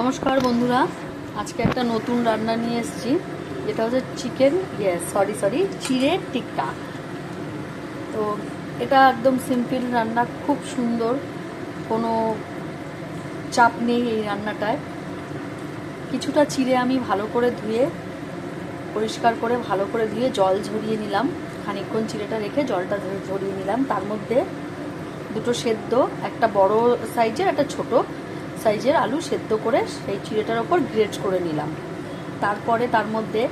নমস্কার বন্ধুরা, আজকে একটা নতুন রান্না নিয়ে এসেছি, যেটা হচ্ছে চিকেন ইয়ে সরি সরি চিড়ের টিক্কা। তো এটা একদম সিম্পল রান্না, খুব সুন্দর, কোনো চাপ নেই এই রান্নাটায়। কিছুটা চিড়ে আমি ভালো করে ধুয়ে, পরিষ্কার করে ভালো করে ধুয়ে জল ঝরিয়ে নিলাম। খানিকক্ষণ চিড়েটা রেখে জলটা ঝরিয়ে নিলাম। তার মধ্যে দুটো সেদ্ধ, একটা বড় সাইজের, একটা ছোট। সাইজের আলু সেদ্ধ করে সেই চিড়েটার ওপর গ্রেট করে নিলাম। তারপরে তার মধ্যে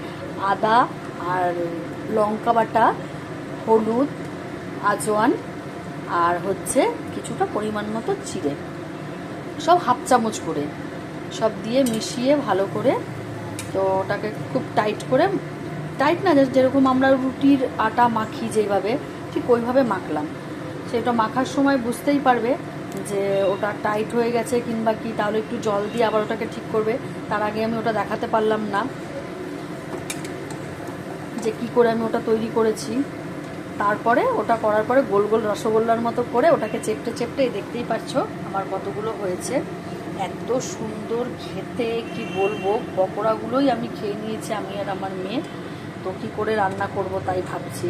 আদা আর লঙ্কা বাটা, হলুদ আজওয়ান আর হচ্ছে কিছুটা পরিমাণ মতো চিড়ে। সব হাফ চামচ করে। সব দিয়ে মিশিয়ে ভালো করে তো ওটাকে খুব টাইট করে টাইট না যেরকম আমরা রুটির আটা মাখি যেভাবে, ঠিক ওইভাবে মাখলাম। সেটা মাখার সময় বুঝতেই পারবে যে ওটা টাইট হয়ে গেছে কিংবা কি, তাহলে একটু জল দিয়ে আবার ওটাকে ঠিক করবে। তার আগে আমি ওটা দেখাতে পারলাম না যে কি করে আমি ওটা তৈরি করেছি। তারপরে ওটা করার পরে গোল গোল রসগোল্লার মতো করে ওটাকে চেপটে চেপটে দেখতেই পাচ্ছ আমার কতগুলো হয়েছে। এত সুন্দর খেতে, কি বলব, পকোড়াগুলোই আমি খেয়ে নিয়েছি আমি আর আমার মেয়ে। তো কি করে রান্না করব তাই ভাবছি।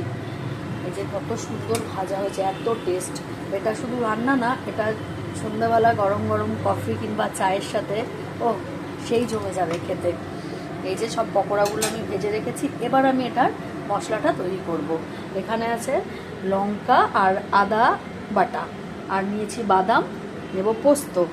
এই যে কত সুন্দর ভাজা হয়েছে, এত টেস্ট এটা শুধু রান্না না, এটা সন্ধ্যাবেলা গরম গরম কফি কিংবা চায়ের সাথে, ও, সেই জমে যাবে খেতে। এই যে সব পকোড়াগুলো আমি ভেজে রেখেছি, এবার আমি এটার মশলাটা তৈরি করব। এখানে আছে লঙ্কা আর আদা বাটা। আর নিয়েছি বাদাম, নেব পোস্ত।